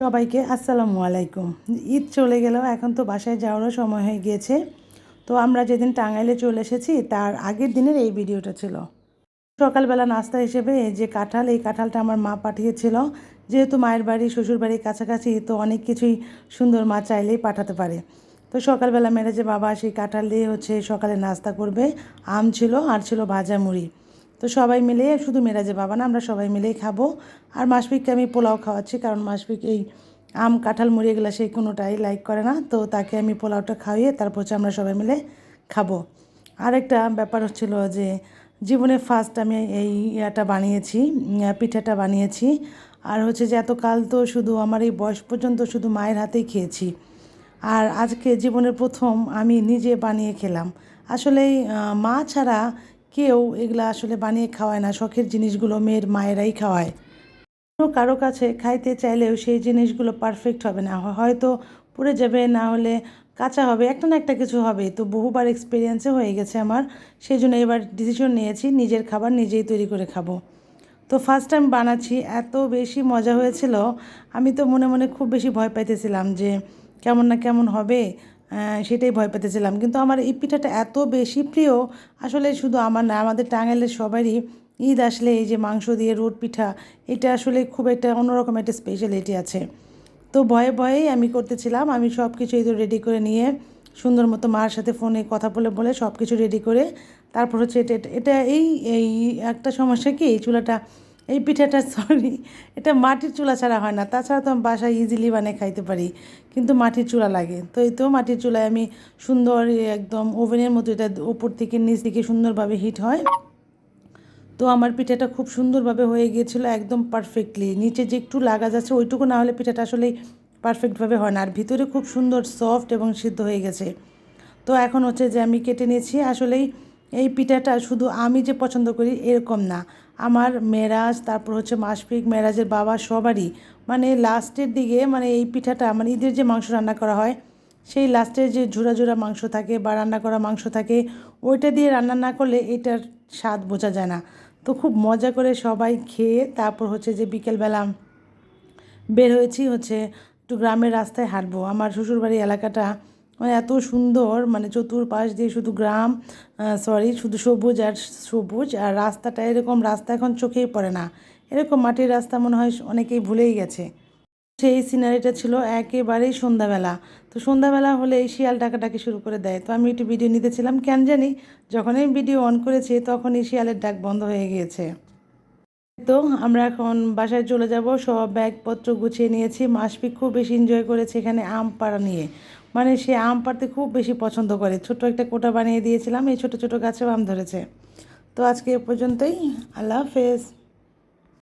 সবাইকে আসসালামু আলাইকুম। ঈদ চলে গেল এখন তো বাসায় যাওয়ারও সময় হয়ে গিয়েছে। তো আমরা যেদিন টাঙ্গাইলে চলে এসেছি, তার আগের দিনের এই ভিডিওটা ছিল। সকালবেলা নাস্তা হিসেবে যে কাঁঠাল, এই কাঁঠালটা আমার মা পাঠিয়েছিল। যেহেতু মায়ের বাড়ি শ্বশুর বাড়ির কাছাকাছি, তো অনেক কিছুই সুন্দর মা চাইলেই পাঠাতে পারে। তো সকালবেলা মেরে যে বাবা সেই কাঁঠাল দিয়ে হচ্ছে সকালে নাস্তা করবে, আম ছিল, আর ছিল ভাজা মুড়ি। তো সবাই মিলে, শুধু মেরাজে বাবা না, আমরা সবাই মিলেই খাব। আর মাসফিককে আমি পোলাও খাওয়াচ্ছি, কারণ মাসফিক এই আম, কাঁঠাল, মুড়ি এগুলো সেই কোনোটাই লাইক করে না। তো তাকে আমি পোলাওটা খাইয়ে তারপর হচ্ছে আমরা সবাই মিলে খাব। আরেকটা ব্যাপার হচ্ছিল যে, জীবনে ফার্স্ট আমি এই ইয়াটা বানিয়েছি পিঠাটা বানিয়েছি। আর হচ্ছে যে এতকাল তো শুধু আমার এই বয়স পর্যন্ত শুধু মায়ের হাতেই খেয়েছি। আর আজকে জীবনের প্রথম আমি নিজে বানিয়ে খেলাম। আসলে মা ছাড়া কেউ এগুলো আসলে বানিয়ে খাওয়ায় না, শখের জিনিসগুলো মেয়ের মায়েরাই খাওয়ায়। অন্য কারও কাছে খাইতে চাইলেও সেই জিনিসগুলো পারফেক্ট হবে না হয়তো পুড়ে যাবে, না হলে কাঁচা হবে, একটা না একটা কিছু হবে। তো বহুবার এক্সপিরিয়েন্সে হয়ে গেছে আমার, সেই জন্য এবার ডিসিশন নিয়েছি, নিজের খাবার নিজেই তৈরি করে খাব। তো ফার্স্ট টাইম বানাচ্ছি, এত বেশি মজা হয়েছিল, আমি তো মনে মনে খুব বেশি ভয় পাইতেছিলাম যে কেমন না কেমন হবে সেটাই ভয় পেতেছিলাম। কিন্তু আমার এই পিঠাটা এত বেশি প্রিয়, আসলে শুধু আমার না, আমাদের টাঙ্গাইলের সবারই ঈদ আসলে এই যে মাংস দিয়ে রোড পিঠা, এটা আসলে খুব একটা অন্যরকম একটা স্পেশালিটি আছে। তো ভয়ে ভয়েই আমি করতেছিলাম, আমি সব কিছু এই রেডি করে নিয়ে সুন্দর মতো মার সাথে ফোনে কথা বলে বলে সব কিছু রেডি করে তারপর হচ্ছে এটা- এটা এই এই একটা সমস্যা কি, এই চুলাটা এই পিঠাটা সরি এটা মাটির চুলা ছাড়া হয় না। তাছাড়া তো আমি বাসায় ইজিলি বানিয়ে খাইতে পারি, কিন্তু মাটির চুলা লাগে। তো এই তো মাটির চুলায় আমি সুন্দর একদম ওভেনের মতো এটা উপর থেকে, নিচ থেকে সুন্দরভাবে হিট হয়। তো আমার পিঠাটা খুব সুন্দরভাবে হয়ে গিয়েছিল একদম পারফেক্টলি নিচে যে একটু লাগা যাচ্ছে, ওইটুকু না হলে পিঠাটা আসলেই পারফেক্টভাবে হয় না। আর ভিতরে খুব সুন্দর সফট এবং সিদ্ধ হয়ে গেছে। তো এখন হচ্ছে যে আমি কেটে নিয়েছি, আসলেই এই পিঠাটা শুধু আমি যে পছন্দ করি এরকম না। আমার মেরাজ তারপর হচ্ছে মাসফিক মেরাজের বাবা সবারই মানে লাস্টের দিকে মানে এই পিঠাটা মানে ঈদের যে মাংস রান্না করা হয়, সেই লাস্টের যে ঝুরা ঝুরা মাংস থাকে বা রান্না করা মাংস থাকে, ওইটা দিয়ে রান্না না করলে এটার স্বাদ বোঝা যায় না। তো খুব মজা করে সবাই খেয়ে তারপর হচ্ছে যে বিকেলবেলা বের হয়েছি হচ্ছে একটু গ্রামের রাস্তায় হাঁটবো। আমার শ্বশুরবাড়ি এলাকাটা মানে এত সুন্দর মানে চতুর্পাশ দিয়ে শুধু গ্রাম সরি শুধু সবুজ আর সবুজ, আর রাস্তাটা এরকম রাস্তা এখন চোখেই পড়ে না। এরকম মাটির রাস্তা মনে হয় অনেকেই ভুলেই গেছে। সেই সিনারিটা ছিল একেবারেই সন্ধ্যাবেলা। তো সন্ধ্যাবেলা হলে এই শিয়াল ডাকাডাকি শুরু করে দেয়। তো আমি একটু ভিডিও নিতেছিলাম কেন জানি যখন ভিডিও অন করেছি তখন এই শিয়ালের ডাক বন্ধ হয়ে গিয়েছে। তো আমরা এখন বাসায় চলে যাব। সব ব্যাগপত্র গুছিয়ে নিয়েছি। মাসফিক খুব বেশি এনজয় করেছে এখানে আম পাড়া নিয়ে। মানে সে আম পাড়তে খুব বেশি পছন্দ করে। ছোট একটা কোটা বানিয়ে দিয়েছিলাম। এই ছোট ছোট গাছেও আম ধরেছে। তো আজকে এ পর্যন্তই। আল্লাহ হাফেজ।